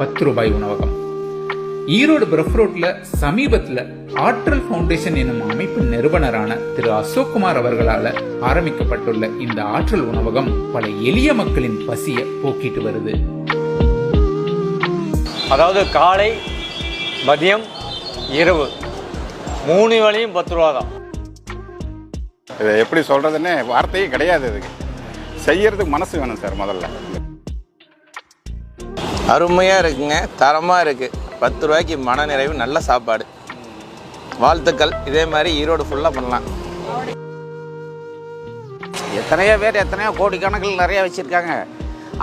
பத்து ரூபாய் உணவகம். ஈரோடு பிரஃப் ரோட்ல சமீபத்துல ஆற்றல் ஃபவுண்டேஷன் என்னும் அமைப்பு நிறுவனரான திரு அசோக்குமார் அவர்களால ஆரம்பிக்கப்பட்டுள்ள இந்த ஆற்றல் உணவகம் பல எளிய மக்களின் பசிய போக்கிட்டு வருது. அதாவது காலை மதியம் இரவு. மூணு வேளையும் பத்து ரூபா தான். இதை எப்படி சொல்கிறதுன்னு வார்த்தையே கிடையாது இதுக்கு. செய்யறதுக்கு மனசு வேணும் சார் முதல்ல. அருமையாக இருக்குங்க. தரமாக இருக்குது பத்து ரூபாய்க்கு மனநிறைவு நல்ல சாப்பாடு. வாழ்த்துக்கள். இதே மாதிரி ஈரோடு ஃபுல்லாக பண்ணலாம். எத்தனையோ பேர் எத்தனையோ கோடிக்கணக்கில் நிறைய வச்சுருக்காங்க.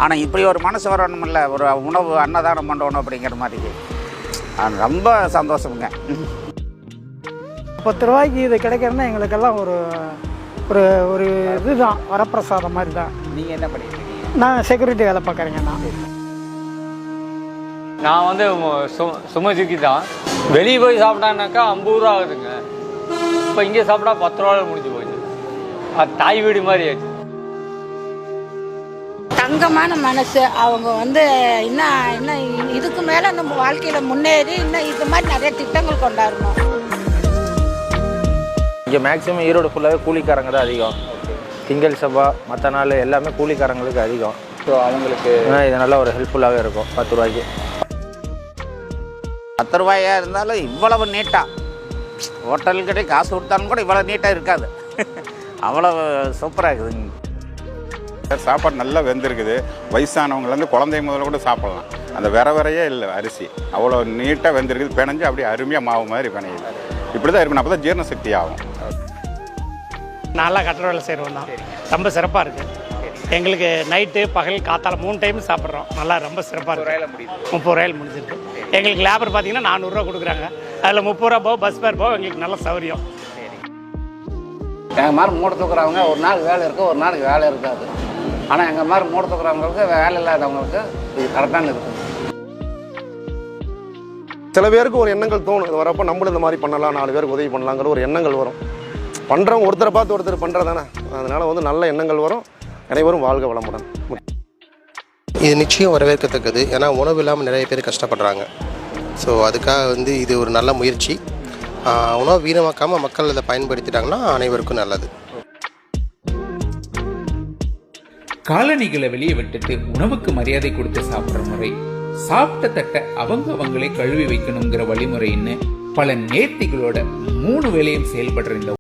ஆனால் இப்படி ஒரு மனசு வரணுமில்ல. ஒரு உணவு அன்னதானம் பண்ணணும் அப்படிங்கிற மாதிரி ரொம்ப சந்தோஷமுங்க. பத்து ரூபாய்க்கு இது கிடைக்கிறதுனா எங்களுக்கெல்லாம் ஒரு ஒரு ஒரு இதுதான். வரப்பிரசாதம் மாதிரி தான் நீங்கள் என்ன பண்ணிட்டு நான் செக்யூரிட்டி வேலை பார்க்குறேங்க நான் வந்து சு- சுமதிக்கு தான் வெளியே போய் சாப்பிட்டானாக்கா ஐம்பது ரூபா ஆகுதுங்க. இப்போ இங்கே சாப்பிட்டா பத்து ரூபாவில் முடிஞ்சு போச்சு. அது தாய் வீடு மாதிரி ஆச்சு தங்கமான மனசு. அவங்க வந்து இன்னும் இன்னும் இதுக்கு மேலே நம்ம வாழ்க்கையில் முன்னேறி இன்னும் இது மாதிரி நிறைய திட்டங்கள் கொண்டாடணும். இங்கே மேக்ஸிமம் ஈரோடு ஃபுல்லாகவே கூலிக்காரங்க தான் அதிகம். திங்கள் செவ்வாய் மற்ற நாள் எல்லாமே கூலிக்காரங்களுக்கு அதிகம். ஸோ அவங்களுக்கு இது நல்ல ஒரு ஹெல்ப்ஃபுல்லாகவே இருக்கும். பத்து ரூபாய்க்கு. பத்து ரூபாயா இருந்தாலும் இவ்வளவு நீட்டாக ஹோட்டல்கிட்ட காசு கொடுத்தாலும் கூட இவ்வளோ நீட்டாக இருக்காது. அவ்வளவு சூப்பராக இருக்குதுங்க சாப்பாடு நல்லா வெந்திருக்குது. வயசானவங்கலேருந்து குழந்தை முதல்ல கூட சாப்பிடலாம். அந்த விர விரையே இல்லை அரிசி. அவ்வளோ நீட்டாக வெந்திருக்குது. பிணைஞ்சு அப்படியே அருமையாக மாவு மாதிரி பிணையுது. இப்படி தான் இருக்கணும் அப்போ தான் ஜீரண சக்தி ஆகும். நல்லா கட்டட வேலை செய்கிறோம் தான் ரொம்ப சிறப்பாக இருக்குது எங்களுக்கு நைட்டு பகல் காத்தால மூணு டைம் சாப்பிட்றோம். நல்லா ரொம்ப சிறப்பாக இருக்கு. முப்பது ரூபாயில் முடிஞ்சிருக்கு. எங்களுக்கு லேபர் பார்த்தீங்கன்னா நானூறுரூவா கொடுக்குறாங்க. அதில் முப்பது ரூபா போக பஸ் ஃபேர் போக எங்களுக்கு நல்ல சௌரியம் எங்கள் மாதிரி மூட தூக்குறவங்க ஒரு நாள் வேலை இருக்கும் ஒரு நாளைக்கு வேலை இருக்காது. ஆனால் எங்கள் மாதிரி மூட தூக்குறவங்களுக்கு வேலை இல்லாதவங்களுக்கு இது கரெக்டான இருக்குது சில பேருக்கு ஒரு எண்ணங்கள் தோணும். இது வரப்போ நம்மளும் இந்த மாதிரி பண்ணலாம் நாலு பேருக்கு உதவி பண்ணலாங்கிற ஒரு எண்ணங்கள் வரும். பண்ணுறவங்க ஒருத்தரை பார்த்து ஒருத்தர் பண்ணுறதானே அதனால வந்து நல்ல எண்ணங்கள் வரும். அனைவரும் வாழ்க வளமுடன். இது நிச்சயம் வரவேற்கத்தக்கது. ஏன்னா உணவு இல்லாமல் நிறைய பேர் கஷ்டப்படுறாங்க. ஸோ அதுக்காக வந்து இது ஒரு நல்ல முயற்சி. உணவு வீணமாக்காமல் மக்கள் இதை பயன்படுத்திட்டாங்கன்னா அனைவருக்கும் நல்லது. காலணிகளை வெளியே விட்டுட்டு உணவுக்கு மரியாதை கொடுத்து சாப்பிடுற முறை சாப்பிட்ட தட்டை அவங்க அவங்களே கழுவி வைக்கணுங்கிற வழிமுறைன்னு பல நேர்த்திகளோட மூணு வேளையும் செயல்படுற இந்த